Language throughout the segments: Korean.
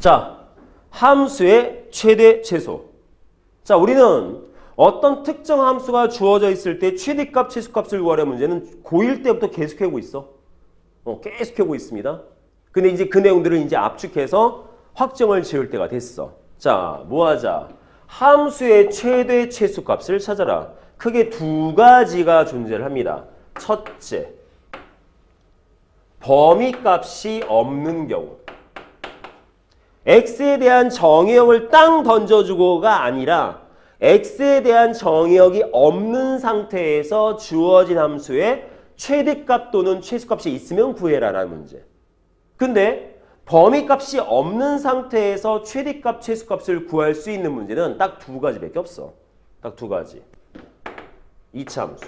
자, 함수의 최대 최소. 자, 우리는 어떤 특정 함수가 주어져 있을 때 최대값, 최소값을 구하려 문제는 고1 때부터 계속 해오고 있어. 어, 계속 해오고 있습니다. 근데 이제 그 내용들을 이제 압축해서 확정을 지을 때가 됐어. 자, 뭐 하자? 함수의 최대 최소값을 찾아라. 크게 두 가지가 존재를 합니다. 첫째, 범위값이 없는 경우. X에 대한 정의역을 땅 던져주고가 아니라 x에 대한 정의역이 없는 상태에서 주어진 함수의 최대값 또는 최소값이 있으면 구해라라는 문제. 근데 범위값이 없는 상태에서 최대값, 최소값을 구할 수 있는 문제는 딱 두 가지밖에 없어. 딱 두 가지. 이차 함수.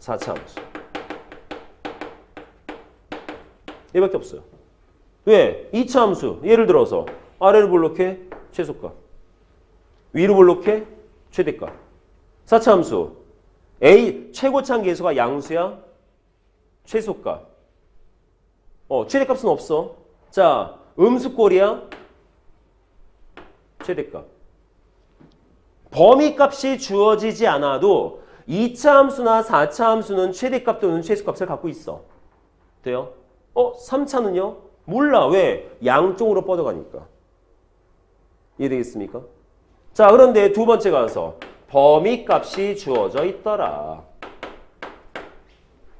4차 함수. 얘밖에 없어요. 왜? 2차 함수. 예를 들어서 아래로 볼록해 최소값. 위로 볼록해 최대값. 4차 함수. A 최고차항 계수가 양수야. 최소값. 어, 최대값은 없어. 자, 음수꼴이야. 최대값. 범위값이 주어지지 않아도 2차 함수나 4차 함수는 최대값 또는 최소값을 갖고 있어. 돼요? 어, 3차는요? 몰라. 왜? 양쪽으로 뻗어가니까. 이해되겠습니까? 자, 그런데 두 번째 가서 범위값이 주어져 있더라.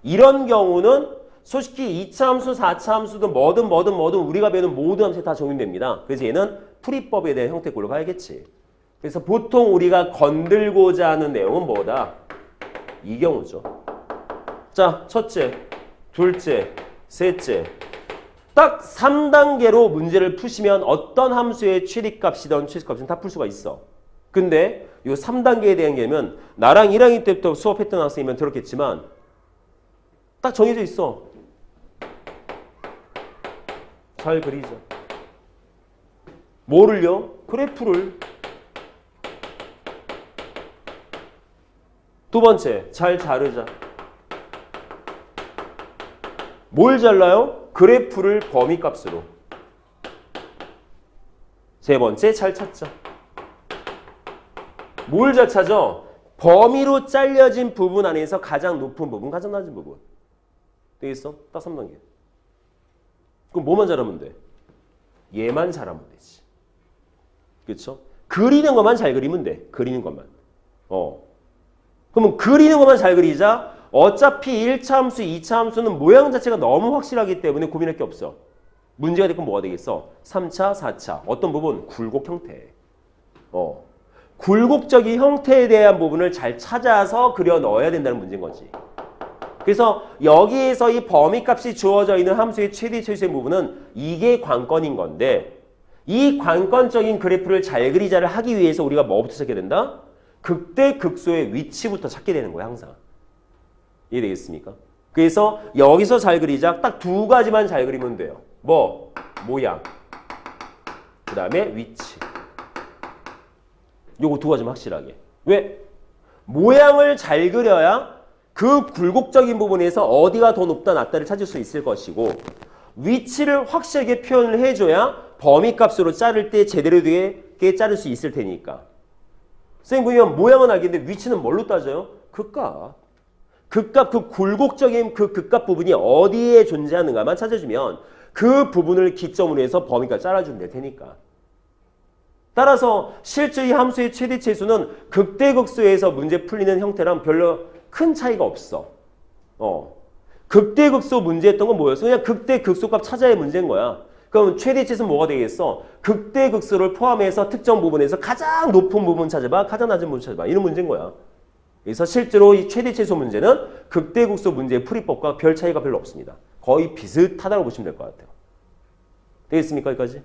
이런 경우는 솔직히 2차 함수, 4차 함수든 뭐든 뭐든 뭐든 우리가 배우는 모든 함수에 다 적용됩니다. 그래서 얘는 풀이법에 대한 형태꼴로 가야겠지. 그래서 보통 우리가 건들고자 하는 내용은 뭐다? 이 경우죠. 자, 첫째, 둘째, 셋째. 딱 3단계로 문제를 푸시면 어떤 함수의 최대값이든 최소값이든 다 풀 수가 있어. 근데 이 3단계에 대한 개념은 나랑 1학년 때부터 수업했던 학생이면 들었겠지만 딱 정해져 있어. 잘 그리자. 뭐를요? 그래프를. 두 번째, 잘 자르자. 뭘 잘라요? 그래프를 범위값으로. 세 번째, 잘 찾자. 뭘잘 찾아? 범위로 잘려진 부분 안에서 가장 높은 부분, 가장 낮은 부분. 되겠어? 딱 3단계. 그럼 뭐만 잘하면 돼? 얘만 잘하면 되지. 그렇죠? 그리는 것만 잘 그리면 돼. 그리는 것만. 어. 그러면 그리는 것만 잘 그리자. 어차피 1차 함수, 2차 함수는 모양 자체가 너무 확실하기 때문에 고민할 게 없어. 문제가 됐건 뭐가 되겠어? 3차, 4차. 어떤 부분? 굴곡 형태. 어. 굴곡적인 형태에 대한 부분을 잘 찾아서 그려 넣어야 된다는 문제인 거지. 그래서 여기에서 이 범위 값이 주어져 있는 함수의 최대 최소의 부분은 이게 관건인 건데 이 관건적인 그래프를 잘 그리자를 하기 위해서 우리가 뭐부터 찾게 된다? 극대 극소의 위치부터 찾게 되는 거야 항상. 이해되겠습니까? 그래서 여기서 잘 그리자 딱 두 가지만 잘 그리면 돼요. 뭐? 모양. 그 다음에 위치. 요거 두 가지만 확실하게. 왜? 모양을 잘 그려야 그 굴곡적인 부분에서 어디가 더 높다 낮다를 찾을 수 있을 것이고 위치를 확실하게 표현을 해줘야 범위값으로 자를 때 제대로 되게 자를 수 있을 테니까. 선생님 보면 모양은 알겠는데 위치는 뭘로 따져요? 극값. 극값 그 굴곡적인 그 극값 부분이 어디에 존재하는가만 찾아주면 그 부분을 기점으로 해서 범위값 잘라주면 될 테니까. 따라서 실제 이 함수의 최대 최소는 극대극소에서 문제 풀리는 형태랑 별로 큰 차이가 없어. 어. 극대극소 문제였던 건 뭐였어? 그냥 극대극소값 찾아야 문제인 거야. 그럼 최대 최소는 뭐가 되겠어? 극대극소를 포함해서 특정 부분에서 가장 높은 부분 찾아봐, 가장 낮은 부분 찾아봐. 이런 문제인 거야. 그래서 실제로 이 최대 최소 문제는 극대극소 문제의 풀이법과 별 차이가 별로 없습니다. 거의 비슷하다고 보시면 될 것 같아요. 되겠습니까? 여기까지?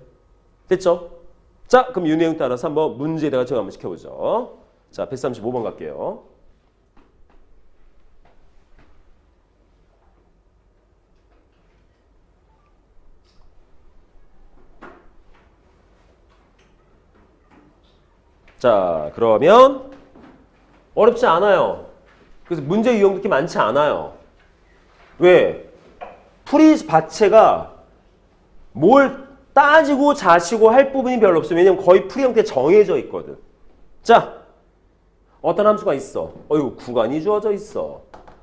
됐죠? 자, 그럼 이 내용 따라서 한번 문제에다가 제가 한번 시켜보죠. 자, 135번 갈게요. 자, 그러면 어렵지 않아요. 그래서 문제 유형도 그렇게 많지 않아요. 왜? 자체가 뭘 따지고 자시고 할 부분이 별로 없어. 왜냐면 거의 풀이 형태 정해져 있거든. 자, 어떤 함수가 있어. 어이구, 구간이 주어져 있어.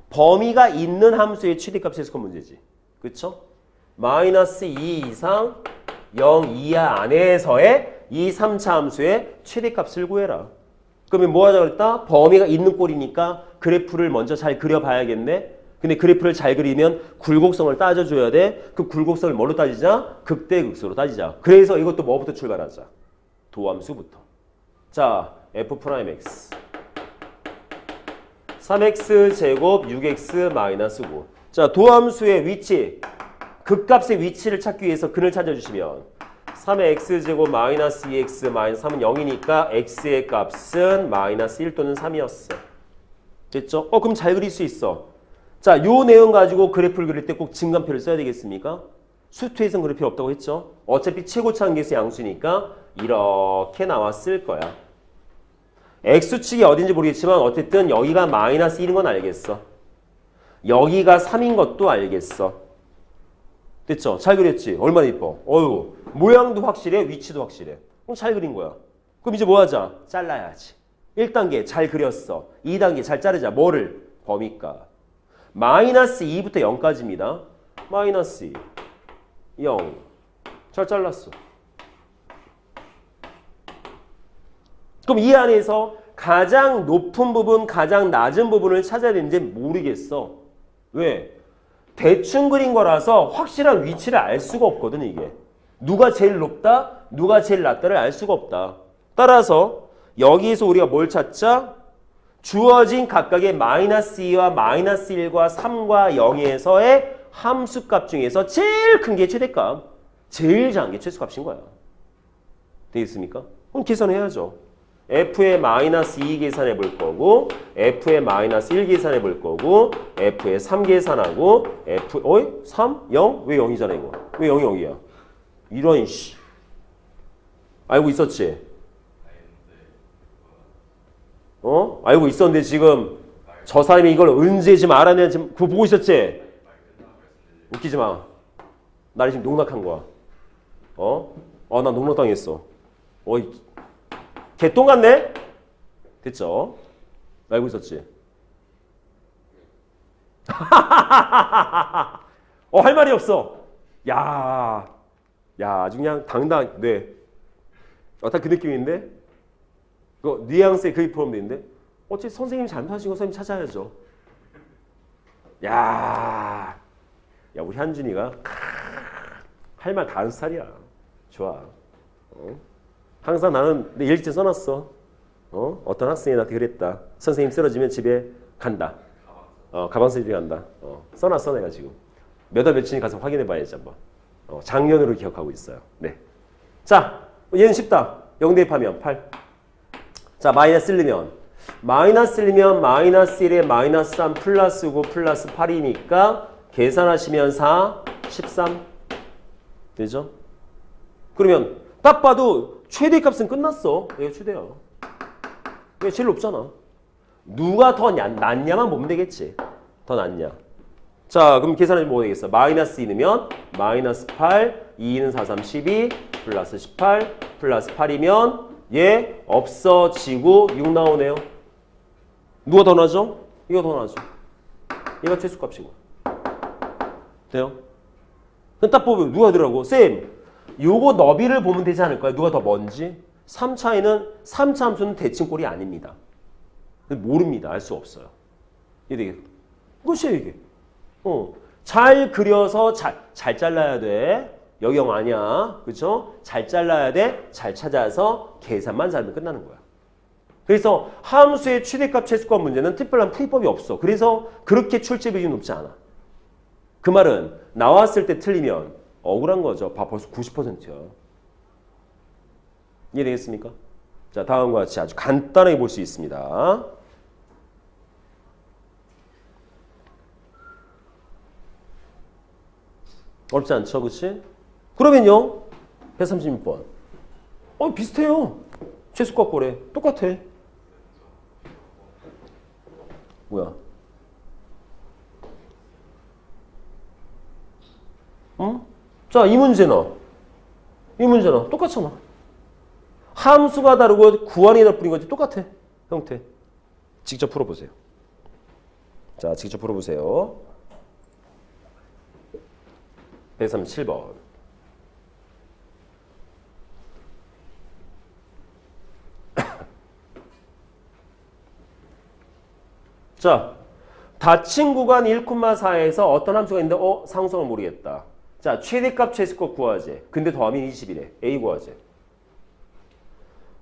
범위가 있는 함수의 최대값 최소값 문제지. 그쵸? 마이너스 2 이상 0 이하 안에서의 이 3차 함수의 최대값을 구해라. 그러면 뭐 하자 그랬다? 범위가 있는 꼴이니까 그래프를 먼저 잘 그려봐야겠네. 근데 그래프를 잘 그리면 굴곡성을 따져줘야 돼. 그 굴곡성을 뭘로 따지자? 극대극소로 따지자. 그래서 이것도 뭐부터 출발하자? 도함수부터. 자, f 프라임 x. 3x 제곱 6x 마이너스 9. 자, 도함수의 위치. 극값의 위치를 찾기 위해서 근을 찾아주시면 3의 x제곱 마이너스 2x 마이너스 3은 0이니까 x의 값은 마이너스 1 또는 3이었어. 됐죠? 어 그럼 잘 그릴 수 있어. 자, 요 내용 가지고 그래프를 그릴 때 꼭 증간표를 써야 되겠습니까? 수투에선 그럴 필요 없다고 했죠? 어차피 최고차 한계수 양수니까 이렇게 나왔을 거야. x축이 어딘지 모르겠지만 어쨌든 여기가 마이너스 1인 건 알겠어. 여기가 3인 것도 알겠어. 됐죠? 잘 그렸지? 얼마나 이뻐? 어유 모양도 확실해, 위치도 확실해. 그럼 잘 그린 거야. 그럼 이제 뭐 하자? 잘라야지. 1단계 잘 그렸어. 2단계 잘 자르자. 뭐를? 범위가. 마이너스 2부터 0까지입니다. 마이너스 2. 0. 잘 잘랐어. 그럼 이 안에서 가장 높은 부분, 가장 낮은 부분을 찾아야 되는지 모르겠어. 왜? 대충 그린 거라서 확실한 위치를 알 수가 없거든, 이게. 누가 제일 높다, 누가 제일 낮다를 알 수가 없다. 따라서 여기서 우리가 뭘 찾자? 주어진 각각의 마이너스 2와 마이너스 1과 3과 0에서의 함수값 중에서 제일 큰 게 최대값, 제일 작은 게 최소값인 거야. 되겠습니까? 그럼 계산해야죠. f의 마이너스 2 계산해 볼 거고 f의 마이너스 1 계산해 볼 거고 f의 3 계산하고 f 어이 3 0 왜 0이잖아 이거 왜 0이 0이야 이런 씨. 알고 있었지? 어? 알고 있었는데 지금 저 사람이 이걸 언제 지금 알아내 지금 그거 보고 있었지? 웃기지 마. 나를 지금 농락한 거야. 어 어 나 농락당했어. 어이 개똥 같네? 됐죠? 알고 있었지? 어, 할 말이 없어. 야, 야, 아주 그냥 당당, 네. 어, 딱그 느낌인데? 그 뉘앙스에 그게 포함되는데? 어째 선생님이 잘못하신 거 선생님 찾아야죠. 야, 야, 우리 현준이가 할 말다 하는 스타일이야. 좋아. 어? 항상 나는 내 일지 써놨어. 어? 어떤 학생이 나한테 그랬다. 선생님 쓰러지면 집에 간다. 어, 가방 쓰집에 간다. 어, 써놨어 내가 지금. 몇월 며칠 가서 확인해 봐야지 한번. 어, 작년으로 기억하고 있어요. 네. 자, 얘는 쉽다. 0 대입하면 8. 자, 마이너스 1이면 마이너스 1이면 마이너스 1에 마이너스 3 플러스 9 플러스 8이니까 계산하시면 4, 13. 되죠? 그러면 딱 봐도 최대 값은 끝났어. 얘가 최대야. 왜 제일 높잖아. 누가 더 냐- 낫냐만 보면 되겠지. 더 낫냐. 자, 그럼 계산하면 뭐 되겠어? 마이너스 2 넣으면 마이너스 8, 2는 4, 3, 12, 플러스 18, 플러스 8이면 얘 없어지고 6 나오네요. 누가 더 나죠? 이거 더 나죠. 얘가 최소값이고. 돼요? 딱 보면 누가 더라고? 쌤, 요거 너비를 보면 되지 않을까요? 누가 더 먼지? 3차에는 3차 함수는 대칭꼴이 아닙니다. 모릅니다. 알 수 없어요. 이게 이것이에요 이게. 어, 잘 그려서 잘, 잘 잘라야 돼. 영 아니야. 그렇죠? 잘 잘라야 돼. 잘 찾아서 계산만 잘하면 끝나는 거야. 그래서 함수의 최대값 최소값 문제는 특별한 풀이법이 없어. 그래서 그렇게 출제 비율이 높지 않아. 그 말은 나왔을 때 틀리면 억울한 거죠. 봐 벌써 90%야. 이해되겠습니까? 자, 다음과 같이 아주 간단하게 볼 수 있습니다. 어렵지 않죠, 그렇지? 그러면요, 136번. 어, 비슷해요. 최소값 고래 똑같아. 뭐야? 응? 자, 이 문제는 이 문제는 똑같잖아. 함수가 다르고 구한이 날 뿐인 거지 똑같아. 형태. 직접 풀어보세요. 자, 직접 풀어보세요. 137번. 자, 닫힌 구간 1,4에서 어떤 함수가 있는데 어? 상성을 모르겠다. 자, 최대값 최소값 구하제. 근데 더하면 20이래. A 구하제.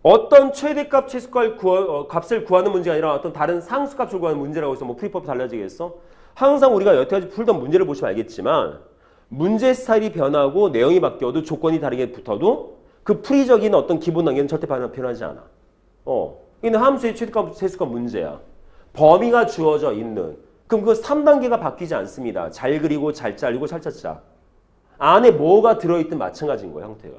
어떤 최대값 최소값 구하, 어, 값을 구하는 문제가 아니라 어떤 다른 상수값을 구하는 문제라고 해서 뭐 프리법 달라지겠어? 항상 우리가 여태까지 풀던 문제를 보시면 알겠지만 문제 스타일이 변하고 내용이 바뀌어도 조건이 다르게 붙어도 그 풀이적인 어떤 기본 단계는 절대 변하- 변하지 않아. 어. 이는 함수의 최대값 최소값 문제야. 범위가 주어져 있는. 그럼 그 3단계가 바뀌지 않습니다. 잘 그리고 잘 잘리고 잘 짰자. 안에 뭐가 들어있든 마찬가지인 거야, 형태가.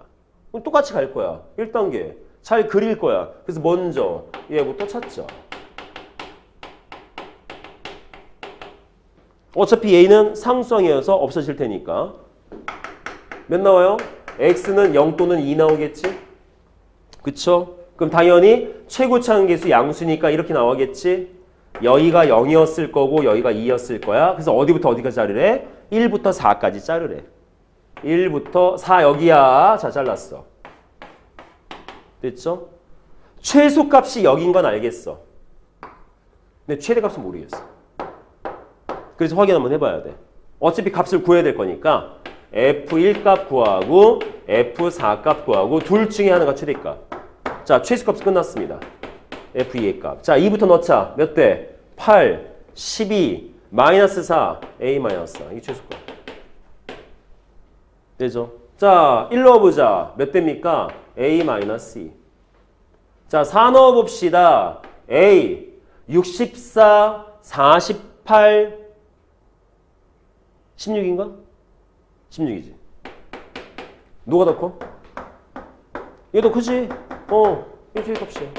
그럼 똑같이 갈 거야. 1단계. 잘 그릴 거야. 그래서 먼저 얘부터 찾자. 어차피 A는 상수항이어서 없어질 테니까. 몇 나와요? X는 0 또는 2 나오겠지? 그쵸? 그럼 당연히 최고차항 계수 양수니까 이렇게 나오겠지? 여기가 0이었을 거고 여기가 2였을 거야. 그래서 어디부터 어디까지 자르래? 1부터 4까지 자르래. 1부터 4 여기야. 자, 잘랐어. 됐죠? 최소값이 여긴 건 알겠어. 근데 최대값은 모르겠어. 그래서 확인 한번 해봐야 돼. 어차피 값을 구해야 될 거니까 F1 값 구하고 F4 값 구하고 둘 중에 하나가 최대값. 자, 최소값 끝났습니다. F2의 값. 자, 2부터 넣자. 몇 대? 8, 12, 마이너스 4, A 마이너스 4. 이게 최소값. 되죠? 자, 1 넣어보자. 몇 대입니까? A 마이너스 2. 자, 4 넣어봅시다. A, 64, 48, 16인가? 16이지. 누가 더 커? 얘더 크지? 어, 이게 최값이야.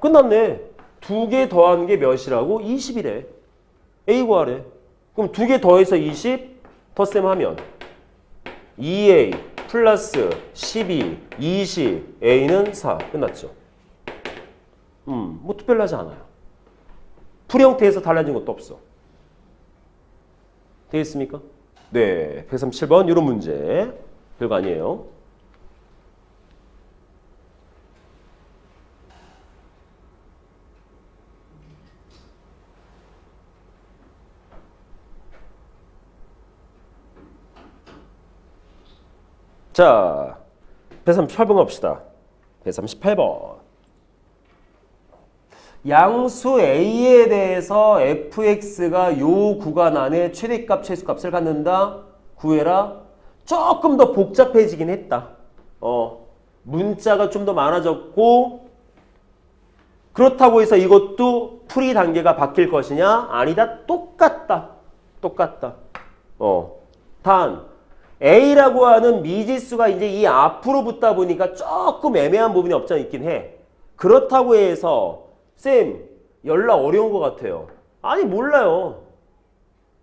끝났네. 두 개 더한 게 몇이라고? 20이래. A 구하래. 그럼 두 개 더해서 20, 덧셈 하면 2A 플러스 12, 20, A는 4. 끝났죠. 음, 뭐 특별하지 않아요. 풀 형태에서 달라진 것도 없어. 되겠습니까? 네, 137번 이런 문제. 별거 아니에요. 자, 138번 갑시다. 138번. 양수 A에 대해서 fx가 요 구간 안에 최대값, 최소값을 갖는다. 구해라. 조금 더 복잡해지긴 했다. 어, 문자가 좀 더 많아졌고 그렇다고 해서 이것도 풀이 단계가 바뀔 것이냐? 아니다. 똑같다. 똑같다. 어, 단 A라고 하는 미지수가 이제 이 앞으로 붙다 보니까 조금 애매한 부분이 없지 않아 있긴 해. 그렇다고 해서 쌤 연락 어려운 것 같아요. 아니 몰라요.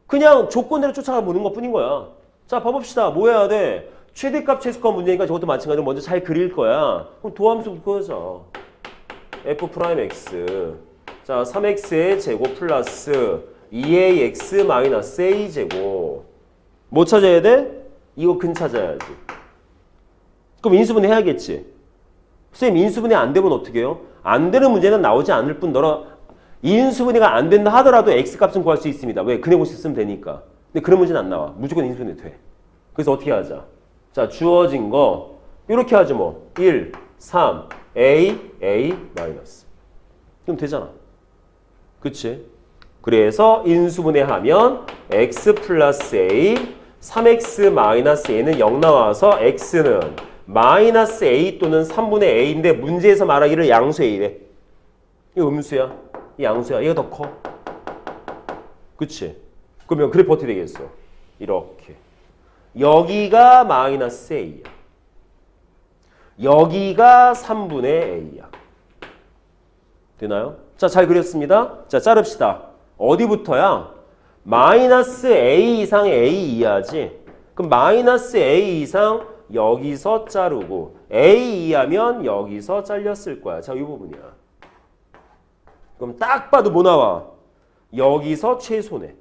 그냥 조건대로 쫓아가 보는 것 뿐인 거야. 자 봐봅시다. 뭐 해야 돼? 최대값 최소값 문제니까 저것도 마찬가지로 먼저 잘 그릴 거야. 그럼 도함수 그거자 f 프라임 x 자 3x의 제곱 플러스 2ax 마이너스 a 제곱 뭐 찾아야 돼? 이거 근 찾아야지. 그럼 인수분해 해야겠지. 선생님 인수분해 안 되면 어떻게 해요? 안 되는 문제는 나오지 않을 뿐더러 인수분해가 안 된다 하더라도 x값은 구할 수 있습니다. 왜? 근해공식 쓰면 되니까. 근데 그런 문제는 안 나와. 무조건 인수분해 돼. 그래서 어떻게 하자? 자 주어진 거 이렇게 하죠 뭐. 1, 3, a, a. 그럼 되잖아. 그치? 그래서 인수분해하면 x 플러스 a 3x 마이너스 a는 0 나와서 x는 마이너스 a 또는 3분의 a인데 문제에서 말하기를 양수 a래. 이거 음수야. 이 양수야. 얘가 더 커. 그치? 그러면 그래프 어떻게 되겠어? 이렇게. 여기가 마이너스 a야. 여기가 3분의 a야. 되나요? 자, 잘 그렸습니다. 자, 자릅시다. 어디부터야? 마이너스 a 이상 a 이하지. 그럼 마이너스 a 이상 여기서 자르고 A 2하면 여기서 잘렸을 거야. 자, 이 부분이야. 그럼 딱 봐도 뭐 나와? 여기서 최소네.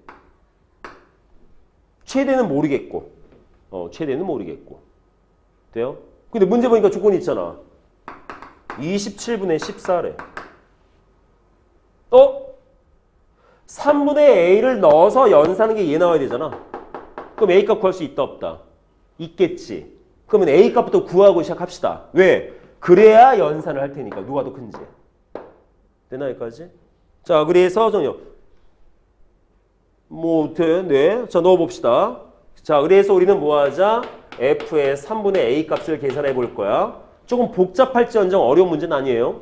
최대는 모르겠고. 어, 최대는 모르겠고. 돼요? 근데 문제 보니까 조건이 있잖아. 27분의 14래. 어? 3분의 a를 넣어서 연산하는 게 얘 나와야 되잖아. 그럼 a 값 구할 수 있다 없다? 있겠지. 그러면 a 값부터 구하고 시작합시다. 왜? 그래야 연산을 할 테니까 누가 더 큰지. 되나 여기까지? 자 그래서 정요. 뭐 돼? 네. 자 넣어봅시다. 자 그래서 우리는 뭐 하자? f의 3분의 a 값을 계산해 볼 거야. 조금 복잡할지언정 어려운 문제는 아니에요.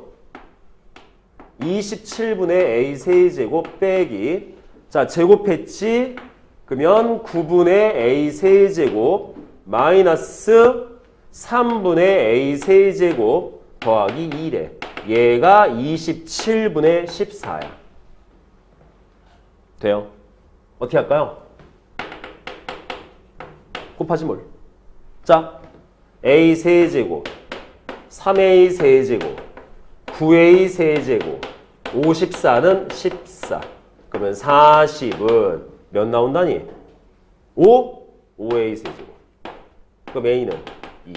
27분의 a 세제곱 빼기 자 제곱했지 그러면 9분의 a 세제곱 마이너스 3분의 a 세제곱 더하기 2래 얘가 27분의 14야 돼요? 어떻게 할까요? 곱하지 뭘? 자 a 세제곱 3a 세제곱 9a 세제곱 54는 14 그러면 40은 몇 나온다니? 5? 5a 세제곱 그럼 a는 2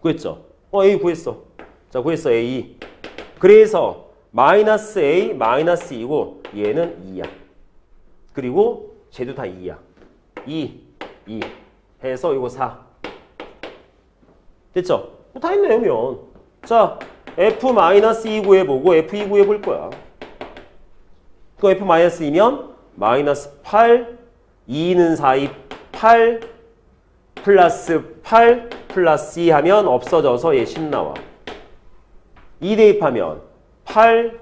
구했죠? 어 a 구했어 자 구했어 a 그래서 마이너스 a 마이너스 2고 얘는 2야 그리고 쟤도 다 2야 2 2 해서 이거 4 됐죠? 뭐다 했네요, 면. 자, f-2 구해보고 f2 구해볼 거야. 그 f-2면 마이너스 8, 2는 4, 2, 8 플러스 8 플러스 2 하면 없어져서 얘 10 나와. 2 대입하면 8,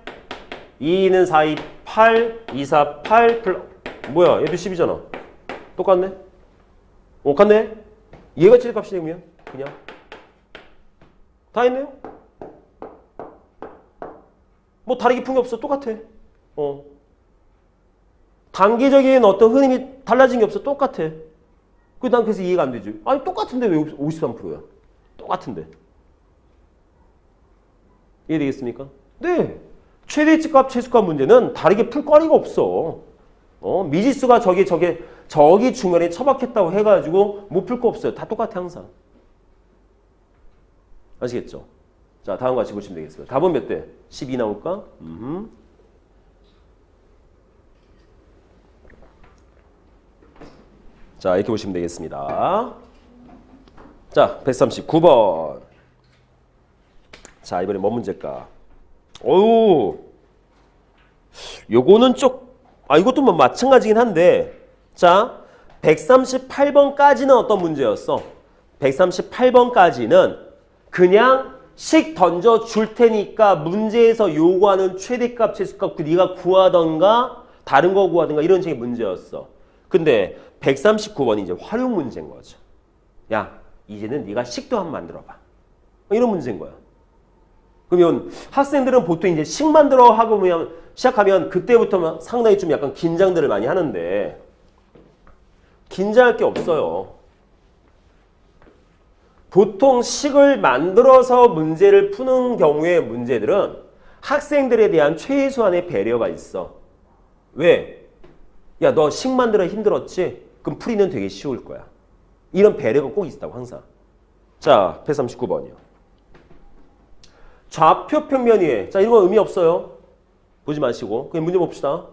2는 4, 2, 8, 2, 4, 8 플러 뭐야, 얘도 10이잖아. 똑같네? 똑같네? 얘가 최대값이 되면 그냥 다 했네요. 뭐 다르게 푼 게 없어. 똑같아. 어. 단계적인 어떤 흐름이 달라진 게 없어. 똑같아. 그난 그래서 이해가 안 되지. 아니 똑같은데 왜 53%야? 똑같은데. 이해되겠습니까? 네. 최대치 값, 최소값 문제는 다르게 풀 거리가 없어. 어, 미지수가 저기 저게 저기 중간에 처박혔다고 해가지고 못 풀 거 없어요. 다 똑같아 항상. 아시겠죠? 자, 다음 같이 보시면 되겠습니다. 답은 몇 대? 12 나올까? 음 자, 이렇게 보시면 되겠습니다. 자, 139번. 자, 이번에 뭔 문제일까? 어우, 요거는 좀, 아, 이것도 뭐 마찬가지긴 한데, 자, 138번까지는 어떤 문제였어? 138번까지는 그냥 식 던져 줄 테니까 문제에서 요구하는 최대값, 최소값 그 네가 구하던가 다른 거 구하던가 이런 식의 문제였어. 근데 139번이 이제 활용 문제인 거죠. 야, 이제는 네가 식도 한번 만들어 봐. 이런 문제인 거야. 그러면 학생들은 보통 이제 식 만들어 하고 그냥 시작하면 그때부터 상당히 좀 약간 긴장들을 많이 하는데 긴장할 게 없어요. 보통 식을 만들어서 문제를 푸는 경우의 문제들은 학생들에 대한 최소한의 배려가 있어. 왜? 야, 너 식 만들어 힘들었지? 그럼 풀이는 되게 쉬울 거야. 이런 배려가 꼭 있다고 항상. 자, 139번이요. 좌표 평면 위에. 자, 이런 건 의미 없어요. 보지 마시고. 그냥 문제 봅시다.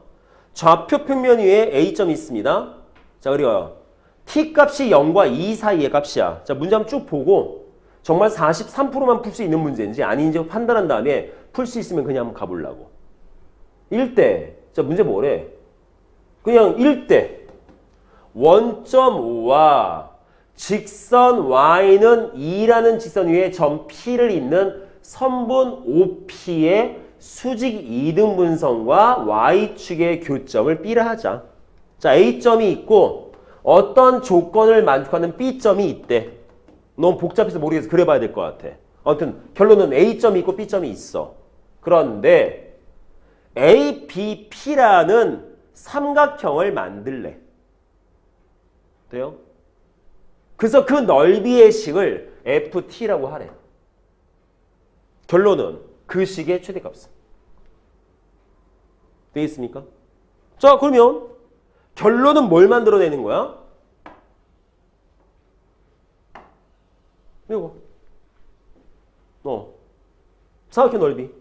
좌표 평면 위에 A점이 있습니다. 자, 그리고 t 값이 0과 2 사이의 값이야. 자, 문제 한번 쭉 보고 정말 43%만 풀 수 있는 문제인지 아닌지 판단한 다음에 풀 수 있으면 그냥 한번 가보려고. 1대. 자, 문제 뭐래? 그냥 1대. 원점 5와 직선 y는 2라는 직선 위에 점 p를 잇는 선분 OP의 수직 이등분선과 y축의 교점을 B라 하자. 자, A점이 있고 어떤 조건을 만족하는 B점이 있대. 너무 복잡해서 모르겠어. 그래봐야 될 것 같아. 아무튼 결론은 A점이 있고 B점이 있어. 그런데 ABP라는 삼각형을 만들래. 돼요? 그래서 그 넓이의 식을 ft라고 하래. 결론은 그 식의 최대값은. 되겠습니까? 자, 그러면 결론은 뭘 만들어내는 거야? 이거. 어. 사각형 넓이.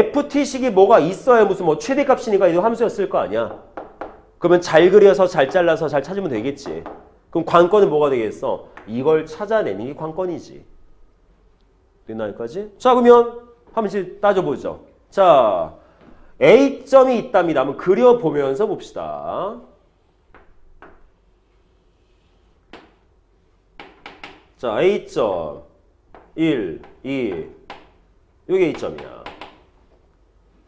Ft식이 뭐가 있어야 무슨 뭐 최대값이니까 이 함수였을 거 아니야. 그러면 잘 그려서 잘 잘라서 잘 찾으면 되겠지. 그럼 관건은 뭐가 되겠어? 이걸 찾아내는 게 관건이지. 됐나 여기까지? 자 그러면 한번 이제 따져보죠. 자 A점이 있답니다. 한번 그려보면서 봅시다. 자 A점 1, 2 요게 A점이야.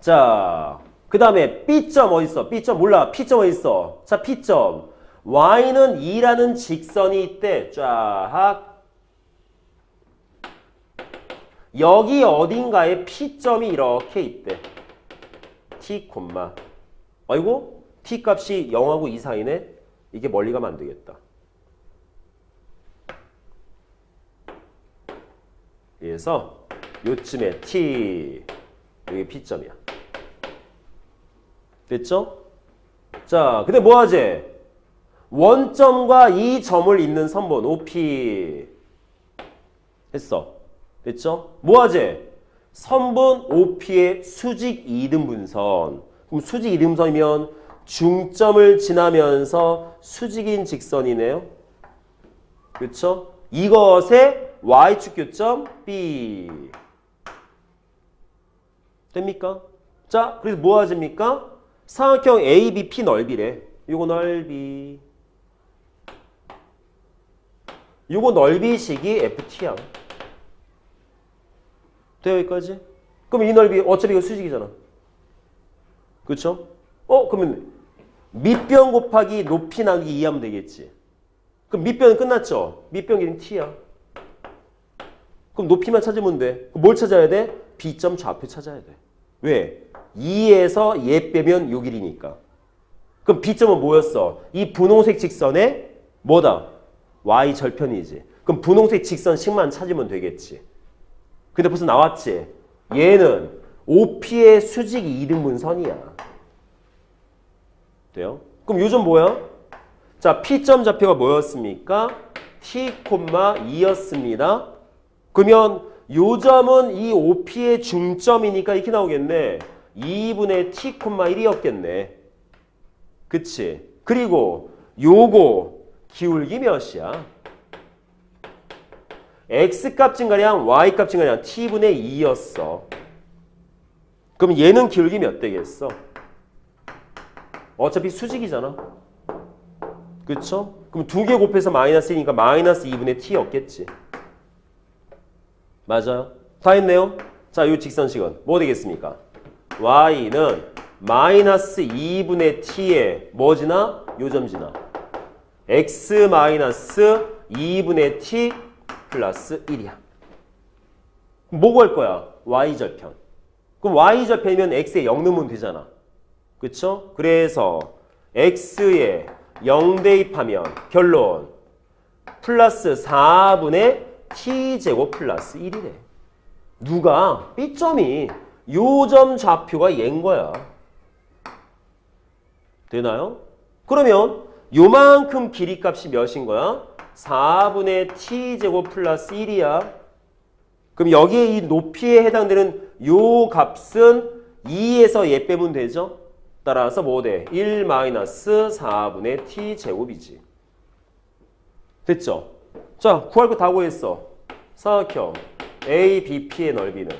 자, 그 다음에 B점 어디 있어? B점 몰라. P점 어디 있어? 자, P점. Y는 2라는 직선이 있대. 쫙. 여기 어딘가에 P점이 이렇게 있대. T, 아이고, T 값이 0하고 이상이네? 이게 멀리 가면 안 되겠다. 그래서 요쯤에 T, 여기 P점이야. 됐죠? 자, 근데 뭐 하지? 원점과 이 점을 잇는 선분 OP 했어. 됐죠? 뭐 하지? 선분 OP의 수직 이등분선. 그럼 수직 이등분선이면 중점을 지나면서 수직인 직선이네요. 그렇죠? 이것의 y축 교점 B. 됩니까? 자, 그래서 뭐 하집니까? 사각형 ABP 넓이래. 요거 넓이. 요거 넓이식이 FT야. 돼요, 여기까지? 그럼 이 넓이, 어차피 이거 수직이잖아. 그쵸? 어, 그러면 밑변 곱하기 높이 나누기 2 하면 되겠지. 그럼 밑변은 끝났죠? 밑변 길이는 T야. 그럼 높이만 찾으면 돼. 뭘 찾아야 돼? B점 좌표 찾아야 돼. 왜? 2에서 얘 빼면 요 길이니까. 그럼 B점은 뭐였어? 이 분홍색 직선의 뭐다? Y 절편이지. 그럼 분홍색 직선식만 찾으면 되겠지. 근데 벌써 나왔지? 얘는 OP의 수직 이등분 선이야. 돼요? 그럼 요점 뭐야? 자, P점 좌표가 뭐였습니까? T, 2였습니다. 그러면 요점은 이 OP의 중점이니까 이렇게 나오겠네. 2분의 t, 1이었겠네. 그치? 그리고 요거 기울기 몇이야? x값 증가량, y값 증가량 t분의 2였어. 그럼 얘는 기울기 몇 되겠어? 어차피 수직이잖아. 그쵸? 그럼 두 개 곱해서 마이너스 2니까 마이너스 2분의 t였겠지. 맞아요. 다 했네요. 자, 이 직선식은 뭐 되겠습니까? Y는 마이너스 2분의 t에 뭐 지나? 요점 지나. x 마이너스 2분의 t 플러스 1이야. 뭐 구할 거야? y절편. 그럼 y절편이면 x에 0 넣으면 되잖아. 그쵸? 그래서 x에 0 대입하면 결론 플러스 4분의 t제곱 플러스 1이래. 누가? B점이 요점 좌표가 얘인 거야. 되나요? 그러면 요만큼 길이 값이 몇인 거야? 4분의 t제곱 플러스 1이야. 그럼 여기에 이 높이에 해당되는 요 값은 2에서 얘 빼면 되죠? 따라서 뭐 돼? 1 마이너스 4분의 t제곱이지. 됐죠? 자, 구할 거 다 구했어. 사각형 A, B, P의 넓이는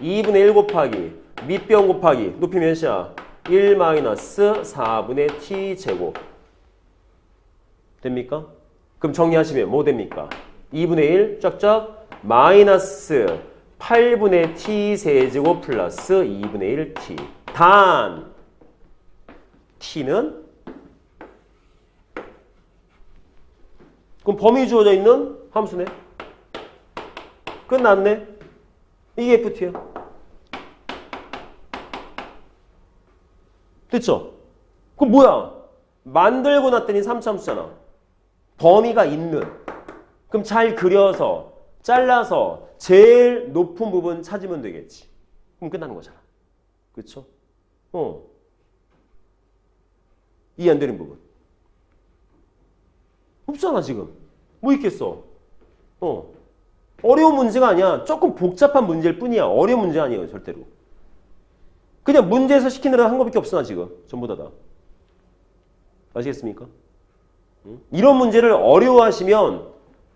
2분의 1 곱하기 밑변 곱하기 높이 몇이야? 1 마이너스 4분의 T제곱 됩니까? 그럼 정리하시면 뭐 됩니까? 2분의 1 쫙쫙 마이너스 8분의 T 세제곱 플러스 2분의 1 T 단 T는 그럼 범위 주어져 있는 함수네. 끝났네. 이게 FT야. 됐죠? 그럼 뭐야? 만들고 났더니 3차 함수잖아. 범위가 있는 그럼 잘 그려서 잘라서 제일 높은 부분 찾으면 되겠지. 그럼 끝나는 거잖아. 그렇죠? 어. 이해 안 되는 부분. 없잖아 지금. 뭐 있겠어? 어. 어려운 문제가 아니야. 조금 복잡한 문제일 뿐이야. 어려운 문제 아니에요 절대로. 그냥 문제에서 시키느라 한 거밖에 없어 나 지금. 전부 다 다. 아시겠습니까? 응? 이런 문제를 어려워하시면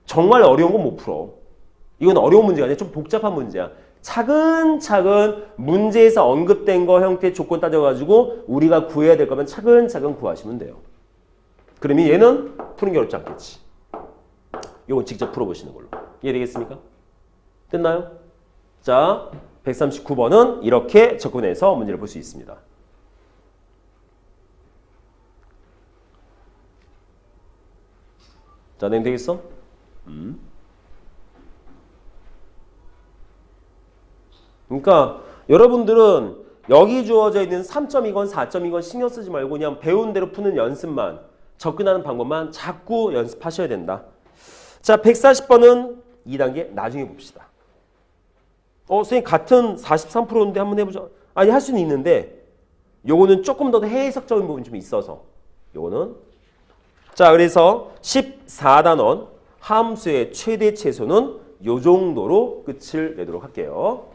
정말 어려운 건 못 풀어. 이건 어려운 문제가 아니라 좀 복잡한 문제야. 차근차근 문제에서 언급된 거 형태 조건 따져가지고 우리가 구해야 될 거면 차근차근 구하시면 돼요. 그러면 얘는 푸는 게 어렵지 않겠지. 이건 직접 풀어보시는 걸로. 이해되겠습니까? 됐나요? 자, 139번은 이렇게 접근해서 문제를 볼 수 있습니다. 자, 낸 되겠어? 음. 그러니까 여러분들은 여기 주어져 있는 3점이건 4점이건 신경 쓰지 말고 그냥 배운 대로 푸는 연습만 접근하는 방법만 자꾸 연습하셔야 된다. 자, 140번은 2단계 나중에 봅시다. 어, 선생님 같은 43%인데 한번 해보자. 아니 할 수는 있는데 요거는 조금 더 해석적인 부분이 좀 있어서 요거는 자, 그래서 14단원 함수의 최대 최소는 요 정도로 끝을 내도록 할게요.